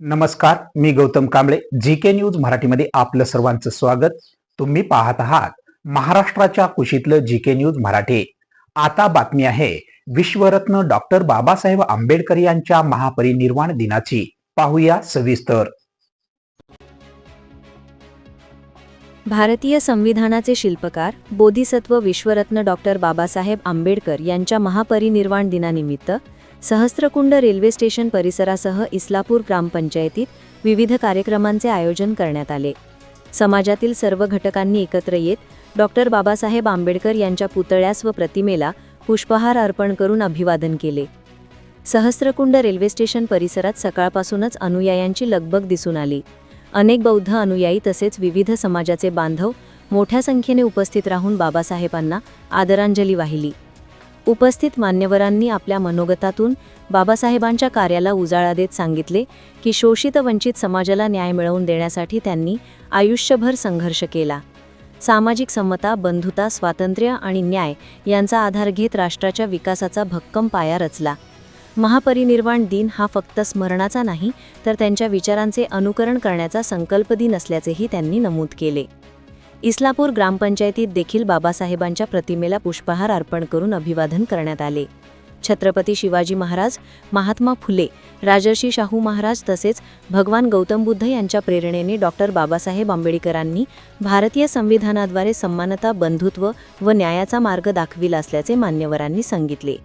नमस्कार मी Gautam Kamble G K news मराठीमध्ये आपलं सर्वांचं स्वागत. तुम्ही पाहत आहात महाराष्ट्राच्या कुशीतलं जी के न्यूज मराठी. आता बातमी आहे विश्वरत्न डॉक्टर बाबासाहेब आंबेडकर यांच्या महापरिनिर्वाण दिनाची. पाहूया सविस्तर. भारतीय संविधानाचे शिल्पकार बोधिसत्व विश्वरत्न डॉक्टर बाबासाहेब आंबेडकर यांच्या महापरिनिर्वाण दिनानिमित्त सहस्त्रकुंड रेल्वे स्टेशन परिसरासह इस्लापूर ग्रामपंचायतीत विविध कार्यक्रमांचे आयोजन करण्यात आले. समाजातील सर्व घटकांनी एकत्र येत डॉक्टर बाबासाहेब आंबेडकर यांच्या पुतळ्यास व प्रतिमेला पुष्पहार अर्पण करून अभिवादन केले. सहस्त्रकुंड रेल्वे स्टेशन परिसरात सकाळपासूनच अनुयायांची लगबग दिसून आली. अनेक बौद्ध अनुयायी तसेच विविध समाजाचे बांधव मोठ्या संख्येने उपस्थित राहून बाबासाहेबांना आदरांजली वाहिली. उपस्थित मान्यवरांनी आपल्या मनोगतातून बाबासाहेबांच्या कार्याला उजाळा देत सांगितले की शोषित वंचित समाजाला न्याय मिळवून देण्यासाठी त्यांनी आयुष्यभर संघर्ष केला. सामाजिक समता बंधुता स्वातंत्र्य आणि न्याय यांचा आधार घेत राष्ट्राच्या विकासाचा भक्कम पाया रचला. महापरिनिर्वाण दिन हा फक्त स्मरणाचा नाही तर त्यांच्या विचारांचे अनुकरण करण्याचा संकल्प दिन असल्याचेही त्यांनी नमूद केले. इस्लापूर ग्रामपंचायतीत देखील बाबासाहेबांच्या प्रतिमेला पुष्पहार अर्पण करून अभिवादन करण्यात आले. छत्रपती शिवाजी महाराज महात्मा फुले राजर्षी शाहू महाराज तसेच भगवान गौतम बुद्ध यांच्या प्रेरणेने डॉक्टर बाबासाहेब आंबेडकरांनी भारतीय संविधानाद्वारे समानता बंधुत्व व न्यायाचा मार्ग दाखविला असल्याचे मान्यवरांनी सांगितले.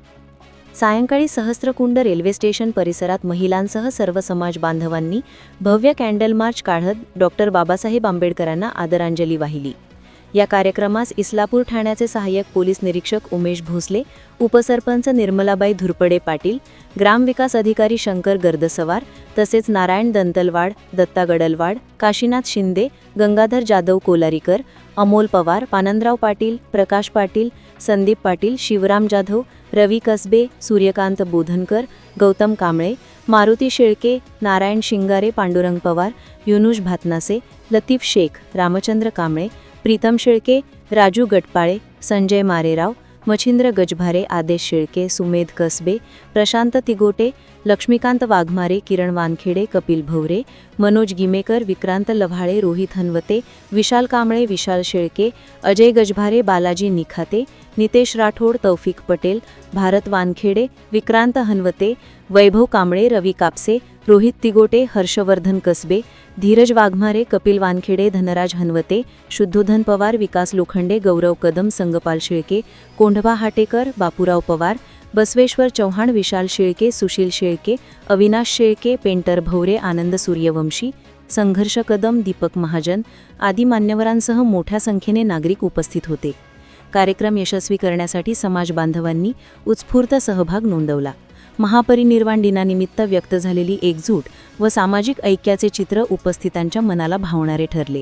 सायंकाळी सहस्त्रकुंड रेल्वे स्टेशन परिसरात महिलांसह सर्व समाज बांधवांनी भव्य कॅन्डल मार्च काढत डॉक्टर बाबासाहेब आंबेडकरांना आदरांजली वाहिली. या कार्यक्रमास इस्लापूर ठाण्याचे सहाय्यक पोलीस निरीक्षक उमेश भोसले उपसरपंच निर्मलाबाई धुरपडे पाटील ग्रामविकास अधिकारी शंकर गर्दसवार तसेच नारायण दंतलवाड दत्ता गडलवाड काशीनाथ शिंदे गंगाधर जाधव कोलारीकर अमोल पवार पानंदराव पाटील प्रकाश पाटील संदीप पाटील शिवराम जाधव रवी कसबे सूर्यकांत बोधनकर गौतम कांबळे मारुती शेळके नारायण शिंगारे पांडुरंग पवार युनुष भातनासे लतीफ शेख रामचंद्र कांबळे प्रीतम शेळके राजू गटपाळे संजय मारेराव मच्छिंद्र गजभारे, आदेश शेळके सुमेध कसबे, प्रशांत तिगोटे, लक्ष्मीकांत वाघमारे, किरण वानखेडे, कपिल भवरे, मनोज गिमेकर, विक्रांत लव्हाळे, रोहित हनवते, विशाल कांबळे, विशाल शेळके अजय गजभारे, बालाजी निखाते, नितेश राठोड, तौफिक पटेल, भारत वानखेडे, विक्रांत हनवते, वैभव कांबळे, रवी कापसे रोहित तिगोटे हर्षवर्धन कसबे धीरज वाघमारे कपिल वानखेडे धनराज हनवते शुद्धोधन पवार विकास लोखंडे गौरव कदम संगपाल शेळके कोंढवा हाटेकर बापूराव पवार बसवेश्वर चव्हाण विशाल शेळके सुशील शेळके अविनाश शेळके पेंटर भवरे आनंद सूर्यवंशी संघर्ष कदम दीपक महाजन आदी मान्यवरांसह मोठ्या संख्येने नागरिक उपस्थित होते. कार्यक्रम यशस्वी करण्यासाठी समाज बांधवांनी उत्स्फूर्त सहभाग नोंदवला. महापरिनिर्वाण दिनानिमित्त व्यक्त झालेली एकजूट व सामाजिक ऐक्याचे चित्र उपस्थितांच्या मनाला भावणारे ठरले.